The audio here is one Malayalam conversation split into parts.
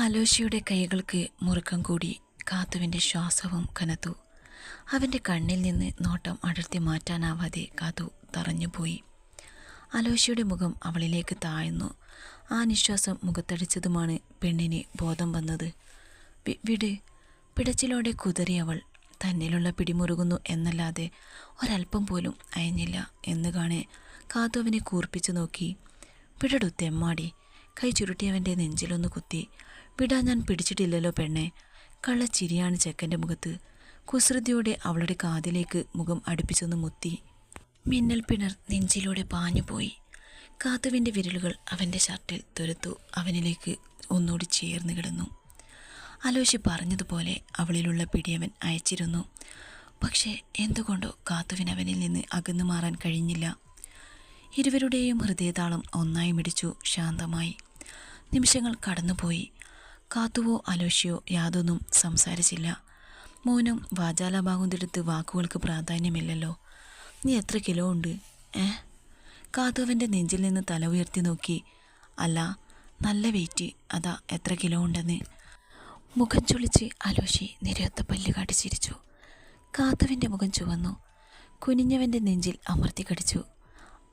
അലോഷിയുടെ കൈകൾക്ക് മുറുക്കം കൂടി കാത്തുവിന്റെ ശ്വാസവും കനത്തു. അവന്റെ കണ്ണിൽ നിന്ന് നോട്ടം അടർത്തി മാറ്റാനാവാതെ കാത്തു തറഞ്ഞുപോയി. അലോഷിയുടെ മുഖം അവളിലേക്ക് താഴ്ന്നു. ആ നിശ്വാസം മുഖത്തടിച്ചതുമാണ് പെണ്ണിന് ബോധം വന്നത്. വിട് പിടച്ചിലോടെ കുതറി അവൾ തന്നിലുള്ള പിടിമുറുകുന്നു എന്നല്ലാതെ ഒരല്പം പോലും അയഞ്ഞില്ല എന്ന് കാണെ കാതുവിനെ കൂർപ്പിച്ചു നോക്കി. വിടടു തെമ്മാടി കൈ ചുരുട്ടിയവന്റെ നെഞ്ചിലൊന്ന് കുത്തി. വിടാൻ ഞാൻ പിടിച്ചിട്ടില്ലല്ലോ പെണ്ണെ. കള്ളച്ചിരിയാണ് ചെക്കന്റെ മുഖത്ത്. കുസൃതിയോടെ അവളുടെ കാതിലേക്ക് മുഖം അടുപ്പിച്ചൊന്ന് മുത്തി. മിന്നൽ പിണർ നെഞ്ചിലൂടെ പാഞ്ഞുപോയി കാത്തുവിന്റെ വിരലുകൾ അവന്റെ ഷർട്ടിൽ തുരത്തു അവനിലേക്ക് ഒന്നുകൂടി ചേർന്ന് കിടന്നു. അലോഷി പറഞ്ഞതുപോലെ അവളിലുള്ള പിടിയവൻ അയച്ചിരുന്നു. പക്ഷേ എന്തുകൊണ്ടോ കാത്തുവിന് അവനിൽ നിന്ന് അകന്നു മാറാൻ കഴിഞ്ഞില്ല. ഇരുവരുടെയും ഹൃദയതാളം ഒന്നായി മിടിച്ചു. ശാന്തമായി. നിമിഷങ്ങൾ കടന്നുപോയി. കാത്തുവോ അലോഷിയോ യാതൊന്നും സംസാരിച്ചില്ല. മൗനം വാചാലഭാഗുന്തെടുത്ത് വാക്കുകൾക്ക് പ്രാധാന്യമില്ലല്ലോ. നീ എത്ര കിലോ ഉണ്ട്? ഏ? കാത്തുവന്റെ നെഞ്ചിൽ നിന്ന് തല ഉയർത്തി നോക്കി. അല്ല നല്ല വെയിറ്റ്. അതാ എത്ര കിലോ ഉണ്ടെന്ന്. മുഖം ചുളിച്ച് അലോഷി നിരയൊത്ത പല്ല് കടിച്ചിരിച്ചു ചിരിച്ചു. കാത്തുവിന്റെ മുഖം ചുവന്നു. കുനിഞ്ഞവന്റെ നെഞ്ചിൽ അമർത്തി കടിച്ചു.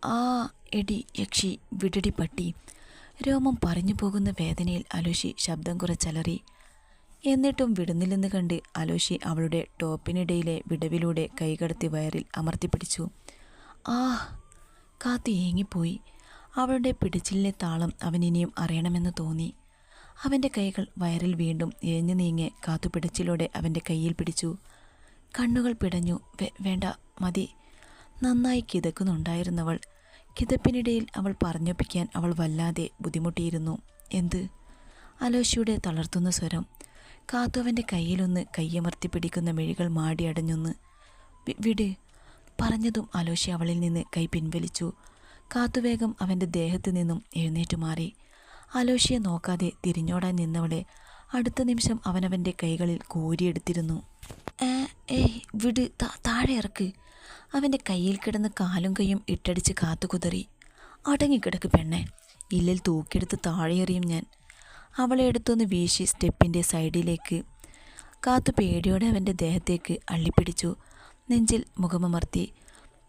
ആ എടി യക്ഷി വിടടി പട്ടി. രോമം പറഞ്ഞു പോകുന്ന വേദനയിൽ അലോഷി ശബ്ദം കുറച്ചലറി. എന്നിട്ടും വിടുന്നില്ലെന്ന് കണ്ട് അലോഷി അവളുടെ ടോപ്പിനിടയിലെ വിടവിലൂടെ കൈകടത്തി വയറിൽ അമർത്തിപ്പിടിച്ചു ആ കാത്തു ഏങ്ങിപ്പോയി. അവളുടെ പിടിച്ചിലിലെ താളം അവനിനിയും അറിയണമെന്ന് തോന്നി. അവന്റെ കൈകൾ വയറിൽ വീണ്ടും എഴഞ്ഞു നീങ്ങി കാത്തു പിടിച്ചിലൂടെ അവന്റെ കയ്യിൽ പിടിച്ചു. കണ്ണുകൾ പിടഞ്ഞു വേണ്ട മതി. നന്നായി കിതക്കുന്നുണ്ടായിരുന്നവൾ. കിതപ്പിനിടയിൽ അവൾ പറഞ്ഞൊപ്പിക്കാൻ അവൾ വല്ലാതെ ബുദ്ധിമുട്ടിയിരുന്നു. എന്ത്? അലോഷിയുടെ തളർത്തുന്ന സ്വരം. കാത്തുവന്റെ കയ്യിലൊന്ന് കയ്യമർത്തി പിടിക്കുന്ന മെഴികൾ മാടിയടഞ്ഞൊന്ന് "വി- വിട്. പറഞ്ഞതും അലോഷി അവളിൽ നിന്ന് കൈ പിൻവലിച്ചു. കാത്തുവേഗം അവന്റെ ദേഹത്തു നിന്നും എഴുന്നേറ്റു മാറി. അലോഷിയെ നോക്കാതെ തിരിഞ്ഞോടാൻ നിന്നവളെ അടുത്ത നിമിഷം അവനവന്റെ കൈകളിൽ കോരിയെടുത്തിരുന്നു. "ഏ, ഏയ് വിട് താഴെ ഇറക്ക്. അവന്റെ കയ്യിൽ കിടന്ന് കാലും കൈയും ഇട്ടടിച്ച് കാത്തു കുതറി അടങ്ങിക്കിടക്ക് പെണ്ണെ. ഇല്ലിൽ തൂക്കിയെടുത്ത് താഴെ എറിയും ഞാൻ. അവളെ എടുത്തൊന്ന് വീശി സ്റ്റെപ്പിന്റെ സൈഡിലേക്ക് കാത്തു പേടിയോടെ അവന്റെ ദേഹത്തേക്ക് അള്ളിപ്പിടിച്ചു. നെഞ്ചിൽ മുഖമമർത്തി.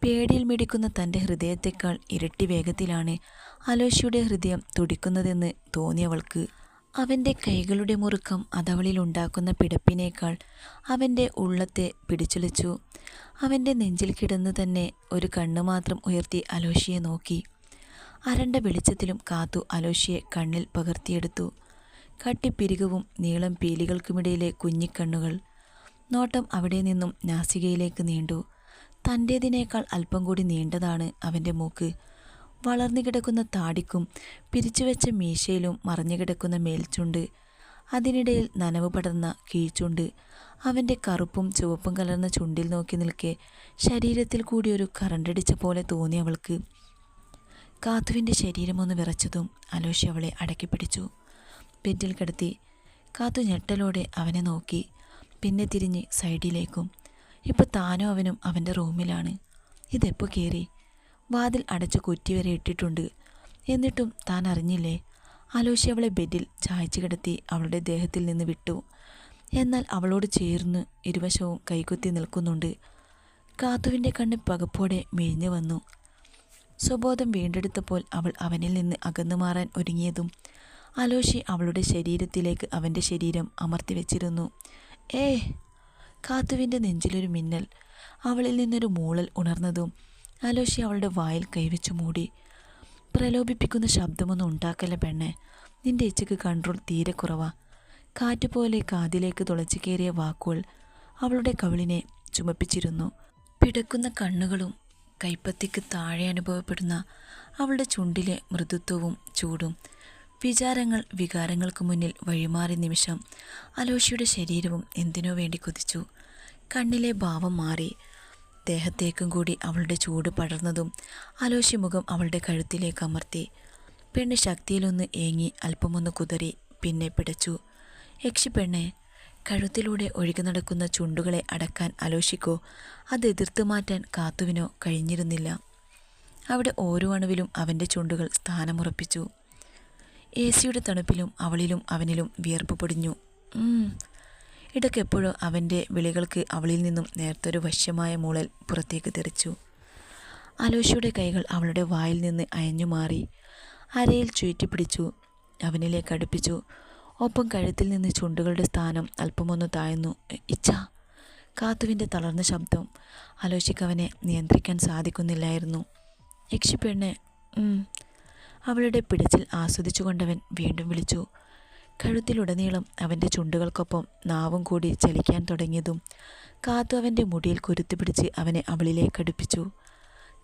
പേടിയിൽ മിടിക്കുന്ന തന്റെ ഹൃദയത്തെക്കാൾ ഇരട്ടി വേഗത്തിലാണ് അലോഷിയുടെ ഹൃദയം തുടിക്കുന്നതെന്ന് തോന്നിയവൾക്ക്. അവന്റെ കൈകളുടെ മുറുക്കം അതവളിൽ ഉണ്ടാക്കുന്ന പിടപ്പിനേക്കാൾ അവന്റെ ഉള്ളത്തെ പിടിച്ചുലച്ചു. അവന്റെ നെഞ്ചിൽ കിടന്ന് തന്നെ ഒരു കണ്ണു മാത്രം ഉയർത്തി അലോഷിയെ നോക്കി. അരണ്ട വെളിച്ചത്തിലും കാത്തു അലോഷിയെ കണ്ണിൽ പകർത്തിയെടുത്തു. കട്ടിപ്പിരികവും നീളം പീലികൾക്കുമിടയിലെ കുഞ്ഞിക്കണ്ണുകൾ നോട്ടം അവിടെ നിന്നും നാസികയിലേക്ക് നീണ്ടു. തന്റേതിനേക്കാൾ അല്പം കൂടി നീണ്ടതാണ് അവന്റെ മൂക്ക്. വളർന്നു കിടക്കുന്ന താടിക്കും പിരിച്ചുവെച്ച മീശയിലും മറിഞ്ഞുകിടക്കുന്ന മേൽച്ചുണ്ട്. അതിനിടയിൽ നനവ് പടർന്ന കീഴ്ച്ചുണ്ട്. അവന്റെ കറുപ്പും ചുവപ്പും കലർന്ന ചുണ്ടിൽ നോക്കി നിൽക്കെ ശരീരത്തിൽ കൂടി ഒരു കറണ്ടടിച്ച പോലെ തോന്നി അവൾക്ക്. കാത്തുവിന്റെ ശരീരമൊന്ന് വിറച്ചതും അലോഷി അവളെ അടക്കി പിടിച്ചു. ബെഡിൽ കിടത്തി. കാത്തു ഞെട്ടലോടെ അവനെ നോക്കി. പിന്നെ തിരിഞ്ഞ് സൈഡിലേക്കും. ഇപ്പോൾ താനും അവനും അവന്റെ റൂമിലാണ്. ഇതെപ്പോൾ കയറി വാതിൽ അടച്ച് കുറ്റിവരെ ഇട്ടിട്ടുണ്ട്. എന്നിട്ടും താൻ അറിഞ്ഞില്ലേ? അലോഷി അവളെ ബെഡിൽ ചായച്ചു കിടത്തി അവളുടെ ദേഹത്തിൽ നിന്ന് വിട്ടു. എന്നാൽ അവളോട് ചേർന്ന് ഇരുവശവും കൈകുത്തി നിൽക്കുന്നുണ്ട്. കാത്തുവിന്റെ കണ്ണ് പകപ്പോടെ മിഴിഞ്ഞു വന്നു. സ്വബോധം വീണ്ടെടുത്തപ്പോൾ അവൾ അവനിൽ നിന്ന് അകന്നു മാറാൻ ഒരുങ്ങിയതും അലോഷി അവളുടെ ശരീരത്തിലേക്ക് അവന്റെ ശരീരം അമർത്തി വെച്ചിരുന്നു. ഏ കാത്തുവിന്റെ നെഞ്ചിലൊരു മിന്നൽ അവളിൽ നിന്നൊരു മൂളൽ ഉണർന്നതും അലോഷി അവളുടെ വായിൽ കൈവച്ചു മൂടി. പ്രലോഭിപ്പിക്കുന്ന ശബ്ദമൊന്നും ഉണ്ടാക്കല്ല പെണ്ണെ. നിന്റെ ഇച്ചക്ക് കൺട്രോൾ തീരെ കുറവാ. കാറ്റുപോലെ കാതിലേക്ക് തുളച്ചു കയറിയ വാക്കുകൾ അവളുടെ കവിളിനെ ചുമപ്പിച്ചിരുന്നു. പിടക്കുന്ന കണ്ണുകളും കൈപ്പത്തിക്ക് താഴെ അനുഭവപ്പെടുന്ന അവളുടെ ചുണ്ടിലെ മൃദുത്വവും ചൂടും വിചാരങ്ങൾ വികാരങ്ങൾക്ക് മുന്നിൽ വഴിമാറിയ നിമിഷം അലോഷിയുടെ ശരീരവും എന്തിനോ വേണ്ടി കൊതിച്ചു. കണ്ണിലെ ഭാവം മാറി. ദേഹത്തേക്കും കൂടി അവളുടെ ചൂട് പടർന്നതും അലോശി മുഖം അവളുടെ കഴുത്തിലേക്ക് അമർത്തി. പെണ്ണ് ശക്തിയിലൊന്ന് ഏങ്ങി അല്പമൊന്ന് കുതറി പിന്നെ പിടച്ചു. യക്ഷി പെണ്ണെ കഴുത്തിലൂടെ ഒഴുകി നടക്കുന്ന ചുണ്ടുകളെ അടക്കാൻ അലോഷിക്കോ അത് എതിർത്ത് മാറ്റാൻ കാത്തുവിനോ കഴിഞ്ഞിരുന്നില്ല. അവിടെ ഓരോ അണുവിലും അവന്റെ ചുണ്ടുകൾ സ്ഥാനമുറപ്പിച്ചു. എ സിയുടെ തണുപ്പിലും അവളിലും അവനിലും വിയർപ്പ് പൊടിഞ്ഞു. ഇടയ്ക്കെപ്പോഴോ അവന്റെ വിളികൾക്ക് അവളിൽ നിന്നും നേർത്തൊരു വശ്യമായ മൂളൽ പുറത്തേക്ക് തെറിച്ചു. അലോഷിയുടെ കൈകൾ അവളുടെ വായിൽ നിന്ന് അയഞ്ഞു മാറി. അരയിൽ ചുയറ്റിപ്പിടിച്ചു അവനിലേക്ക് അടുപ്പിച്ചു. ഒപ്പം കഴുത്തിൽ നിന്ന് ചുണ്ടുകളുടെ സ്ഥാനം അല്പമൊന്ന് താഴ്ന്നു. "ഇ- ഇച്ഛ! കാത്തുവിന്റെ തളർന്ന ശബ്ദം അലോഷിക്ക് അവനെ നിയന്ത്രിക്കാൻ സാധിക്കുന്നില്ലായിരുന്നു. യക്ഷിപ്പെണ്ണെ ഉം." അവളുടെ പിടച്ചിൽ ആസ്വദിച്ചുകൊണ്ടവൻ വീണ്ടും വിളിച്ചു. കഴുത്തിലുടനീളം അവന്റെ ചുണ്ടുകൾക്കൊപ്പം നാവും കൂടി ചലിക്കാൻ തുടങ്ങിയതും കാത്തു അവന്റെ മുടിയിൽ കുരുത്തിപ്പിടിച്ച് അവനെ അവളിലേക്ക് അടുപ്പിച്ചു.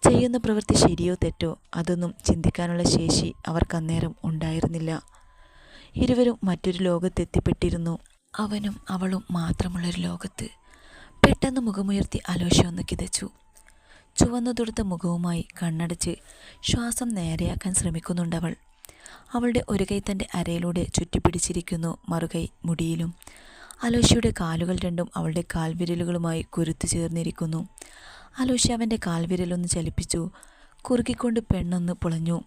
ചെയ്യുന്ന പ്രവൃത്തി ശരിയോ തെറ്റോ അതൊന്നും ചിന്തിക്കാനുള്ള ശേഷി അവർക്കന്നേരം ഉണ്ടായിരുന്നില്ല. ഇരുവരും മറ്റൊരു ലോകത്തെത്തിപ്പെട്ടിരുന്നു. അവനും അവളും മാത്രമുള്ളൊരു ലോകത്ത്. പെട്ടെന്ന് മുഖമുയർത്തി അലോഷ ഒന്ന് കിതച്ചു. ചുവന്നു തുടുത്ത മുഖവുമായി കണ്ണടച്ച് ശ്വാസം നേരെയാക്കാൻ ശ്രമിക്കുന്നുണ്ടവൾ. അവളുടെ ഒരു കൈ തന്റെ അരയിലൂടെ ചുറ്റിപ്പിടിച്ചിരിക്കുന്നു മറുകൈ മുടിയിലും. അലോഷയുടെ കാലുകൾ രണ്ടും അവളുടെ കാൽവിരലുകളുമായി കുരുത്തു ചേർന്നിരിക്കുന്നു. അലോഷ അവന്റെ കാൽവിരലൊന്ന് ചലിപ്പിച്ചു കുറുക്കിക്കൊണ്ട് പെണ്ണൊന്ന് പുളഞ്ഞു.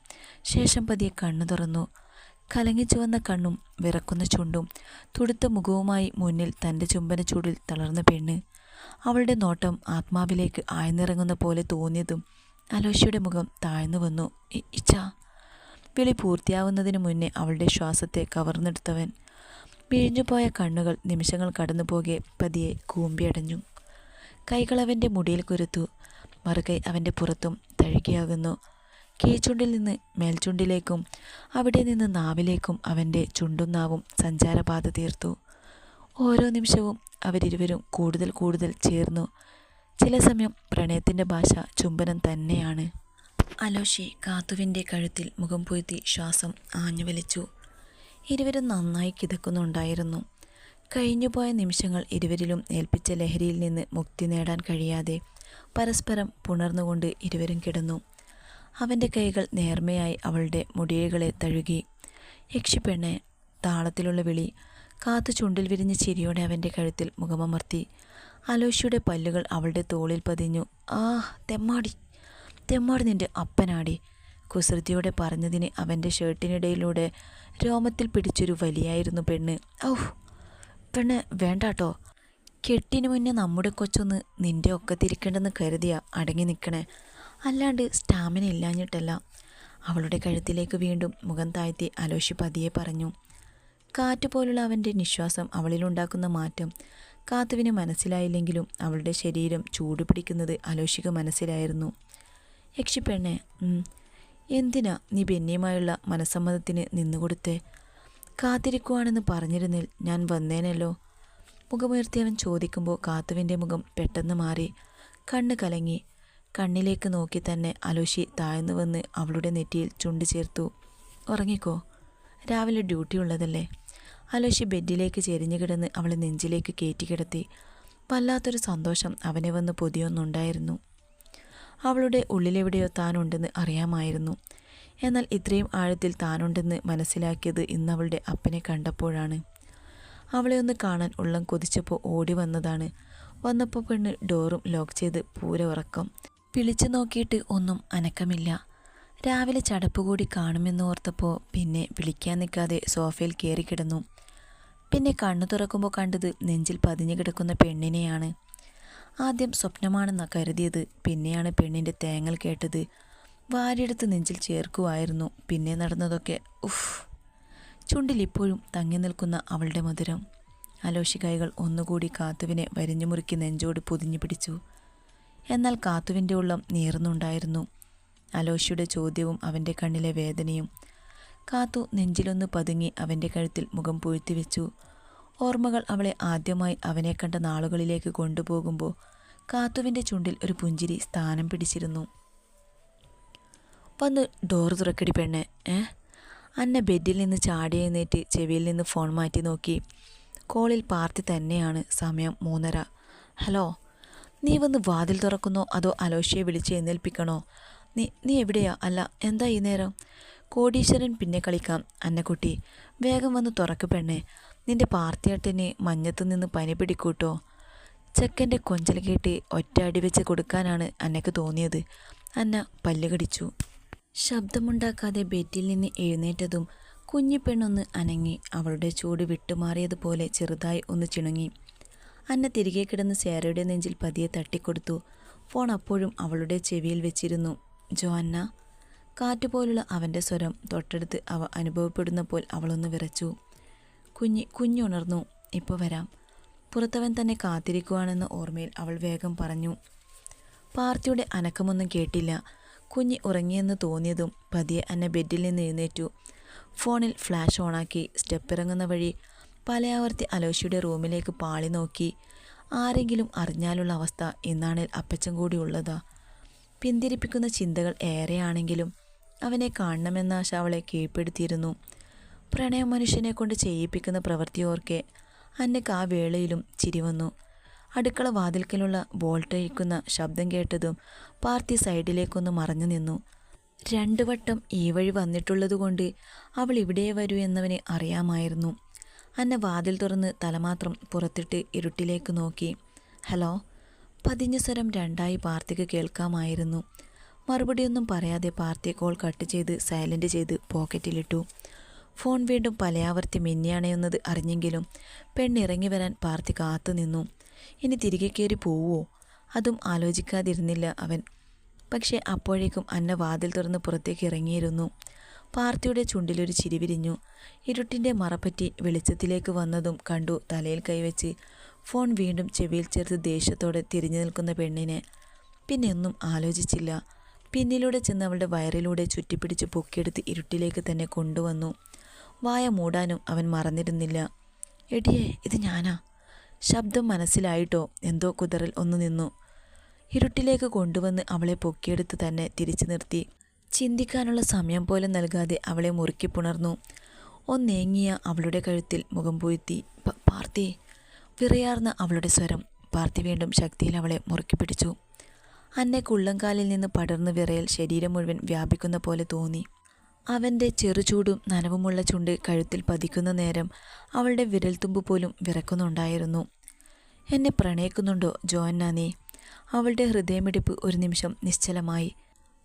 ശേഷം പതിയെ കണ്ണു തുറന്നു. കലങ്ങിച്ചുവന്ന കണ്ണും വിറക്കുന്ന ചുണ്ടും തുടുത്ത മുഖവുമായി മുന്നിൽ തന്റെ ചുംബന ചൂടിൽ തളർന്ന പെണ്ണ്. അവളുടെ നോട്ടം ആത്മാവിലേക്ക് ആഴ്ന്നിറങ്ങുന്ന പോലെ തോന്നിയതും അലോഷയുടെ മുഖം താഴ്ന്നു വന്നു. ഇച്ഛ വിളി പൂർത്തിയാവുന്നതിന് മുന്നേ അവളുടെ ശ്വാസത്തെ കവർന്നെടുത്തവൻ. വിഴിഞ്ഞുപോയ കണ്ണുകൾ നിമിഷങ്ങൾ കടന്നുപോകെ പതിയെ കൂമ്പിയടഞ്ഞു. കൈകൾ അവന്റെ മുടിയിൽ കുരുത്തു. മറുകൈ അവന്റെ പുറത്തും തഴുകിയാകുന്നു. കീഴ്ചുണ്ടിൽ നിന്ന് മേൽചുണ്ടിലേക്കും അവിടെ നിന്ന് നാവിലേക്കും അവന്റെ ചുണ്ടും നാവും സഞ്ചാരപാത തീർത്തു. ഓരോ നിമിഷവും അവരിരുവരും കൂടുതൽ കൂടുതൽ ചേർന്നു. ചില സമയം പ്രണയത്തിന്റെ ഭാഷ ചുംബനം തന്നെയാണ്. അലോഷി കാത്തുവിന്റെ കഴുത്തിൽ മുഖം പൊയ്ത്തി ശ്വാസം ആഞ്ഞു വലിച്ചു. ഇരുവരും നന്നായി കിതക്കുന്നുണ്ടായിരുന്നു. കഴിഞ്ഞുപോയ നിമിഷങ്ങൾ ഇരുവരിലും ഏൽപ്പിച്ച ലഹരിയിൽ നിന്ന് മുക്തി നേടാൻ കഴിയാതെ പരസ്പരം പുണർന്നുകൊണ്ട് ഇരുവരും കിടന്നു. അവന്റെ കൈകൾ നേർമയായി അവളുടെ മുടിയകളെ തഴുകി. യക്ഷിപ്പെണ്ണെ താളത്തിലുള്ള വിളി കാത്തു ചുണ്ടിൽ വിരിഞ്ഞ ചിരിയോടെ അവന്റെ കഴുത്തിൽ മുഖമമർത്തി. അലോഷിയുടെ പല്ലുകൾ അവളുടെ തോളിൽ പതിഞ്ഞു. ആ തെമ്മാടി. തെമ്മാടി നിന്റെ അപ്പനാടി. കുസൃതിയോടെ പറഞ്ഞതിന് അവന്റെ ഷർട്ടിനിടയിലൂടെ രോമത്തിൽ പിടിച്ചൊരു വലിയായിരുന്നു പെണ്ണ്. ഔഹ് പെണ്ണ് വേണ്ടാട്ടോ. കെട്ടിന് മുന്നേ നമ്മുടെ കൊച്ചൊന്ന് നിന്റെ ഒക്കത്തിരിക്കണ്ടെന്ന് കരുതിയാ അടങ്ങി നിൽക്കണേ അല്ലാണ്ട് സ്റ്റാമിന ഇല്ലാഞ്ഞിട്ടല്ല. അവളുടെ കഴുത്തിലേക്ക് വീണ്ടും മുഖം താഴ്ത്തി അലോഷി പതിയെ പറഞ്ഞു. കാറ്റ് പോലുള്ള അവന്റെ നിശ്വാസം അവളിലുണ്ടാക്കുന്ന മാറ്റം കാത്തുവിന് മനസ്സിലായില്ലെങ്കിലും അവളുടെ ശരീരം ചൂടുപിടിക്കുന്നത് അലോഷിക്ക് മനസ്സിലായിരുന്നു. യക്ഷിപ്പെണ്ണെ എന്തിനാ നീ ബെന്നിയുമായുള്ള മനസ്സമ്മതത്തിന് നിന്നുകൊടുത്തേ? കാത്തിരിക്കുവാണെന്ന് പറഞ്ഞിരുന്നിൽ ഞാൻ വന്നേനല്ലോ. മുഖമുയർത്തിയവൻ ചോദിക്കുമ്പോൾ കാത്തുവിന്റെ മുഖം പെട്ടെന്ന് മാറി. കണ്ണ് കലങ്ങി. കണ്ണിലേക്ക് നോക്കി തന്നെ അലോഷി താഴ്ന്നു വന്ന് അവളുടെ നെറ്റിയിൽ ചുണ്ടു ചേർത്തു. ഉറങ്ങിക്കോ. രാവിലെ ഡ്യൂട്ടി ഉള്ളതല്ലേ? അലോഷി ബെഡിലേക്ക് ചെരിഞ്ഞു കിടന്ന് അവളെ നെഞ്ചിലേക്ക് കയറ്റി കിടത്തി. വല്ലാത്തൊരു സന്തോഷം അവനെ വന്ന് പൊതിയൊന്നുണ്ടായിരുന്നു. അവളുടെ ഉള്ളിലെവിടെയോ താനുണ്ടെന്ന് അറിയാമായിരുന്നു. എന്നാൽ ഇത്രയും ആഴത്തിൽ താനുണ്ടെന്ന് മനസ്സിലാക്കിയത് ഇന്നവളുടെ അപ്പനെ കണ്ടപ്പോഴാണ്. അവളെ ഒന്ന് കാണാൻ ഉള്ളം കൊതിച്ചപ്പോൾ ഓടി വന്നതാണ്. വന്നപ്പോൾ പെണ്ണ് ഡോറും ലോക്ക് ചെയ്ത് പൂര ഉറക്കം വിളിച്ചു നോക്കിയിട്ട് ഒന്നും അനക്കമില്ല. രാവിലെ ചടപ്പ് കൂടി കാണുമെന്ന് ഓർത്തപ്പോൾ പിന്നെ വിളിക്കാൻ നിൽക്കാതെ സോഫയിൽ കയറി കിടന്നു. പിന്നെ കണ്ണു തുറക്കുമ്പോൾ കണ്ടത് നെഞ്ചിൽ പതിഞ്ഞു കിടക്കുന്ന പെണ്ണിനെയാണ്. ആദ്യം സ്വപ്നമാണെന്ന കരുതിയത്. പിന്നെയാണ് പെണ്ണിന്റെ തേങ്ങൽ കേട്ടത്. വാരിയെടുത്ത് നെഞ്ചിൽ ചേർക്കുമായിരുന്നു പിന്നെ നടന്നതൊക്കെ ഉഫ്. ചുണ്ടിൽ ഇപ്പോഴും തങ്ങി നിൽക്കുന്ന അവളുടെ മധുരം. അലോഷി കൈകൾ ഒന്നുകൂടി കാത്തുവിനെ വരിഞ്ഞു മുറുക്കി നെഞ്ചോട് പൊതിഞ്ഞു പിടിച്ചു. എന്നാൽ കാത്തുവിന്റെ ഉള്ളം നീറുന്നുണ്ടായിരുന്നു അലോഷിയുടെ ചോദ്യവും അവന്റെ കണ്ണിലെ വേദനയും. കാത്തു നെഞ്ചിലൊന്ന് പതുങ്ങി അവന്റെ കഴുത്തിൽ മുഖം പൂഴ്ത്തി വെച്ചു ഓർമ്മകൾ അവളെ ആദ്യമായി അവനെ കണ്ട നാളുകളിലേക്ക് കൊണ്ടുപോകുമ്പോൾ കാത്തുവിന്റെ ചുണ്ടിൽ ഒരു പുഞ്ചിരി സ്ഥാനം പിടിച്ചിരുന്നു. വന്ന് ഡോർ തുറക്കടി പെണ്ണ് ഏ? അന്ന ബെഡിൽ നിന്ന് ചാടി എഴുന്നേറ്റ് ചെവിയിൽ നിന്ന് ഫോൺ മാറ്റി നോക്കി. കോളിൽ പാർട്ടി തന്നെയാണ് സമയം മൂന്നര. ഹലോ നീ വന്ന് വാതിൽ തുറക്കുന്നോ അതോ അലോഷ്യെ വിളിച്ച് എഴുന്നേൽപ്പിക്കണോ? നീ നീ എവിടെയാ? അല്ല എന്താ ഈ നേരം? കോടീശ്വരൻ പിന്നെ കളിക്കാം അന്നക്കുട്ടി. വേഗം വന്ന് തുറക്ക് പെണ്ണെ. നിന്റെ പാർത്തിയേട്ടന് മഞ്ഞത്തു നിന്ന് പനി പിടിക്കൂട്ടോ? ചെക്കന്റെ കൊഞ്ചൽ കേട്ട് ഒറ്റ അടി വെച്ച് കൊടുക്കാനാണ് അന്നയ്ക്ക് തോന്നിയത്. അന്ന പല്ലുകടിച്ചു ശബ്ദമുണ്ടാക്കാതെ ബെറ്റിൽ നിന്ന് എഴുന്നേറ്റതും കുഞ്ഞു പെണ്ണൊന്ന് അനങ്ങി അവളുടെ ചൂട് വിട്ടുമാറിയതുപോലെ ചെറുതായി ഒന്ന് ചിണുങ്ങി. അന്ന തിരികെ കിടന്ന് സേരയുടെ നെഞ്ചിൽ പതിയെ തട്ടിക്കൊടുത്തു. ഫോൺ അപ്പോഴും അവളുടെ ചെവിയിൽ വെച്ചിരുന്നു. ജോ അന്ന കാറ്റുപോലുള്ള അവന്റെ സ്വരം തൊട്ടടുത്ത് അവ അനുഭവപ്പെടുന്നപ്പോൾ അവളൊന്ന് വിറച്ചു. കുഞ്ഞി കുഞ്ഞുണർന്നു. ഇപ്പോൾ വരാം. പുറത്തവൻ തന്നെ കാത്തിരിക്കുവാണെന്ന ഓർമ്മയിൽ അവൾ വേഗം പറഞ്ഞു. പാർത്തിയുടെ അനക്കമൊന്നും കേട്ടില്ല. കുഞ്ഞ് ഉറങ്ങിയെന്ന് തോന്നിയതും പതിയെ അന്നെ ബെഡിൽ നിന്ന് എഴുന്നേറ്റു. ഫോണിൽ ഫ്ലാഷ് ഓണാക്കി സ്റ്റെപ്പ് ഇറങ്ങുന്ന വഴി പലയാവർത്തി അലോഷിയുടെ റൂമിലേക്ക് പാളി നോക്കി. ആരെങ്കിലും അറിഞ്ഞാലുള്ള അവസ്ഥ ഇന്നാണിൽ അപ്പച്ചൻ കൂടി ഉള്ളതാ. പിന്തിരിപ്പിക്കുന്ന ചിന്തകൾ ഏറെയാണെങ്കിലും അവനെ കാണണമെന്ന ആശ അവളെ കീഴ്പ്പെടുത്തിയിരുന്നു. പ്രണയ മനുഷ്യനെ കൊണ്ട് ചെയ്യിപ്പിക്കുന്ന പ്രവൃത്തി പ്രവൃത്തിയോർക്കെ അന്നക്ക് ആ വേളയിലും ചിരി വന്നു. അടുക്കള വാതിൽക്കലുള്ള ബോൾട്ടഴിക്കുന്ന ശബ്ദം കേട്ടതും പാർത്തി സൈഡിലേക്കൊന്ന് മറഞ്ഞു നിന്നു. രണ്ടു വട്ടം ഈ വഴി വന്നിട്ടുള്ളതുകൊണ്ട് അവൾ ഇവിടെ വരൂ എന്നവനെ അറിയാമായിരുന്നു. അന്ന വാതിൽ തുറന്ന് തലമാത്രം പുറത്തിട്ട് ഇരുട്ടിലേക്ക് നോക്കി. ഹലോ പതിഞ്ഞ സ്വരം രണ്ടായി പാർത്തിക്ക് കേൾക്കാമായിരുന്നു. മറുപടിയൊന്നും പറയാതെ പാർത്തി കോൾ കട്ട് ചെയ്ത് സൈലന്റ് ചെയ്ത് പോക്കറ്റിലിട്ടു. ഫോൺ വീണ്ടും പലയാവർത്തി മിന്നിയണയുന്നത് അറിഞ്ഞെങ്കിലും പെണ്ണിറങ്ങി വരാൻ പാർത്തി കാത്തു നിന്നു. ഇനി തിരികെ കയറി പോവോ? അതും ആലോചിക്കാതിരുന്നില്ല അവൻ. പക്ഷേ അപ്പോഴേക്കും അന്ന വാതിൽ തുറന്ന് പുറത്തേക്ക് ഇറങ്ങിയിരുന്നു. പാർത്തിയുടെ ചുണ്ടിലൊരു ചിരി വിരിഞ്ഞു. ഇരുട്ടിന്റെ മറപ്പറ്റി വെളിച്ചത്തിലേക്ക് വന്നതും കണ്ടു തലയിൽ കൈവച്ച് ഫോൺ വീണ്ടും ചെവിയിൽ ചേർത്ത് ദേഷ്യത്തോടെ തിരിഞ്ഞു നിൽക്കുന്ന പെണ്ണിനെ. പിന്നെ ഒന്നും ആലോചിച്ചില്ല. പിന്നിലൂടെ ചെന്ന് അവളുടെ വയറിലൂടെ ചുറ്റിപ്പിടിച്ച് പൊക്കിയെടുത്ത് ഇരുട്ടിലേക്ക് തന്നെ കൊണ്ടുവന്നു. വായ മൂടാനും അവൻ മറന്നിരുന്നില്ല. എടിയേ ഇത് ഞാനാ. ശബ്ദം മനസ്സിലായിട്ടോ? എന്തോ കുതറൽ ഒന്ന് നിന്നു. ഇരുട്ടിലേക്ക് കൊണ്ടുവന്ന് അവളെ പൊക്കിയെടുത്ത് തന്നെ തിരിച്ചു നിർത്തി. ചിന്തിക്കാനുള്ള സമയം പോലും നൽകാതെ അവളെ മുറുക്കി പുണർന്നു. ഒന്നേങ്ങിയ അവളുടെ കഴുത്തിൽ മുഖം പൂഴ്ത്തി. "പ- പാർത്തി. വിറയാർന്ന അവളുടെ സ്വരം. പാർത്തി വീണ്ടും ശക്തിയിൽ അവളെ മുറുക്കി പിടിച്ചു. അന്നെ കുള്ളംകാലിൽ നിന്ന് പടർന്ന് വിറയൽ ശരീരം മുഴുവൻ വ്യാപിക്കുന്ന പോലെ തോന്നി. അവന്റെ ചെറുചൂടും നനവുമുള്ള ചുണ്ട് കഴുത്തിൽ പതിക്കുന്ന നേരം അവളുടെ വിരൽത്തുമ്പ് പോലും വിറക്കുന്നുണ്ടായിരുന്നു. എന്നെ പ്രണയിക്കുന്നുണ്ടോ ജോഅന്ന നീ? അവളുടെ ഹൃദയമിടിപ്പ് ഒരു നിമിഷം നിശ്ചലമായി.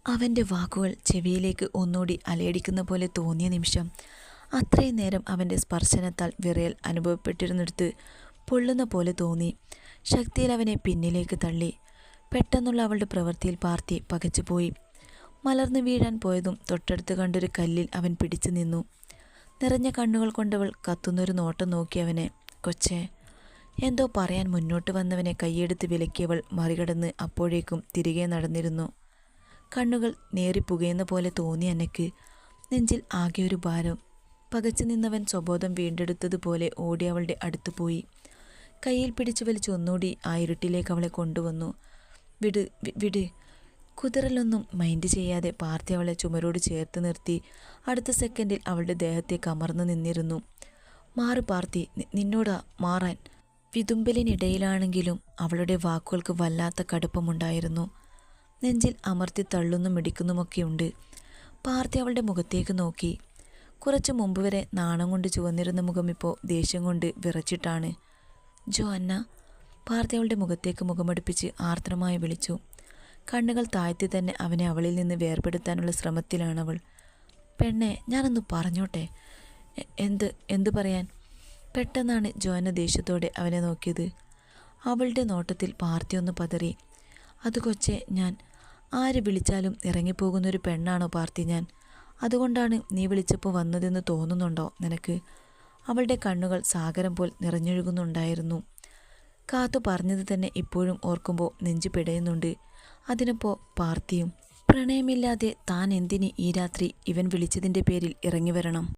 അവന്റെ വാക്കുകൾ ചെവിയിലേക്ക് ഒന്നുകൂടി അലയടിക്കുന്ന പോലെ തോന്നിയ നിമിഷം അത്രയും നേരം അവന്റെ സ്പർശനത്താൽ വിറയൽ അനുഭവപ്പെട്ടിരുന്നിടത്ത് പൊള്ളുന്ന പോലെ തോന്നി. ശക്തിയിൽ അവനെ പിന്നിലേക്ക് തള്ളി. പെട്ടെന്നുള്ള അവളുടെ പ്രവൃത്തിയിൽ പാർത്തി പകച്ചുപോയി. മലർന്നു വീഴാൻ പോയതും തൊട്ടടുത്ത് കണ്ടൊരു കല്ലിൽ അവൻ പിടിച്ചു നിന്നു. നിറഞ്ഞ കണ്ണുകൾ കൊണ്ടവൾ കത്തുന്നൊരു നോട്ടം നോക്കി അവനെ. കൊച്ചേ എന്തോ പറയാൻ മുന്നോട്ട് വന്നവനെ കൈയെടുത്ത് വിലക്കിയവൾ മറികടന്ന് അപ്പോഴേക്കും തിരികെ നടന്നിരുന്നു. കണ്ണുകൾ നേറിപ്പുകയുന്ന പോലെ തോന്നി അന്നയ്ക്ക് നെഞ്ചിൽ ആകെ ഒരു ഭാരം. പകച്ചു നിന്നവൻ സ്വബോധം വീണ്ടെടുത്തതുപോലെ ഓടി അവളുടെ അടുത്തു പോയി. കയ്യിൽ പിടിച്ചു വലിച്ചു ഒന്നുകൂടി ആ ഇരുട്ടിലേക്ക് അവളെ കൊണ്ടുവന്നു. വിട് വിട്. കുതിരലൊന്നും മൈൻഡ് ചെയ്യാതെ പാർത്തി അവളെ ചുമരോട് ചേർത്ത് നിർത്തി. അടുത്ത സെക്കൻഡിൽ അവളുടെ ദേഹത്തെ കമർന്നു നിന്നിരുന്നു. മാറു പാർത്തി നിന്നോടാ മാറാൻ. വിതുമ്പലിനിടയിലാണെങ്കിലും അവളുടെ വാക്കുകൾക്ക് വല്ലാത്ത കടുപ്പമുണ്ടായിരുന്നു. നെഞ്ചിൽ അമർത്തി തള്ളുന്നും ഇടിക്കുന്നുമൊക്കെയുണ്ട് പാർത്തി അവളുടെ മുഖത്തേക്ക് നോക്കി. കുറച്ചു മുമ്പ് വരെ നാണം കൊണ്ട് ചുവന്നിരുന്ന മുഖം ഇപ്പോൾ ദേഷ്യം കൊണ്ട് വിറച്ചിട്ടാണ്. ജോ അന്ന പാർത്തി അവളുടെ മുഖത്തേക്ക് മുഖമടുപ്പിച്ച് ആർദ്രമായി വിളിച്ചു. കണ്ണുകൾ താഴ്ത്തി തന്നെ അവനെ അവളിൽ നിന്ന് വേർപെടുത്താനുള്ള ശ്രമത്തിലാണവൾ. പെണ്ണെ ഞാനൊന്ന് പറഞ്ഞോട്ടെ? എന്ത് എന്ത് പറയാൻ? പെട്ടെന്നാണ് ജോന ദേഷ്യത്തോടെ അവനെ നോക്കിയത്. അവളുടെ നോട്ടത്തിൽ പാർത്തിയൊന്ന് പതറി. അത് കൊച്ചെ ഞാൻ ആര് വിളിച്ചാലും ഇറങ്ങിപ്പോകുന്നൊരു പെണ്ണാണോ പാർത്തി ഞാൻ? അതുകൊണ്ടാണ് നീ വിളിച്ചപ്പോൾ വന്നതെന്ന് തോന്നുന്നുണ്ടോ നിനക്ക് അവളുടെ കണ്ണുകൾ സാഗരം പോൽ നിറഞ്ഞൊഴുകുന്നുണ്ടായിരുന്നു. കാത്തു പറഞ്ഞത് തന്നെ ഇപ്പോഴും ഓർക്കുമ്പോൾ നെഞ്ചു പിടയുന്നുണ്ട്. അതിനപ്പോൾ പാർത്തിയും പ്രണയമില്ലാതെ താൻ എന്തിന് ഈ രാത്രി ഇവൻ വിളിച്ചതിന്റെ പേരിൽ ഇറങ്ങി വരണം?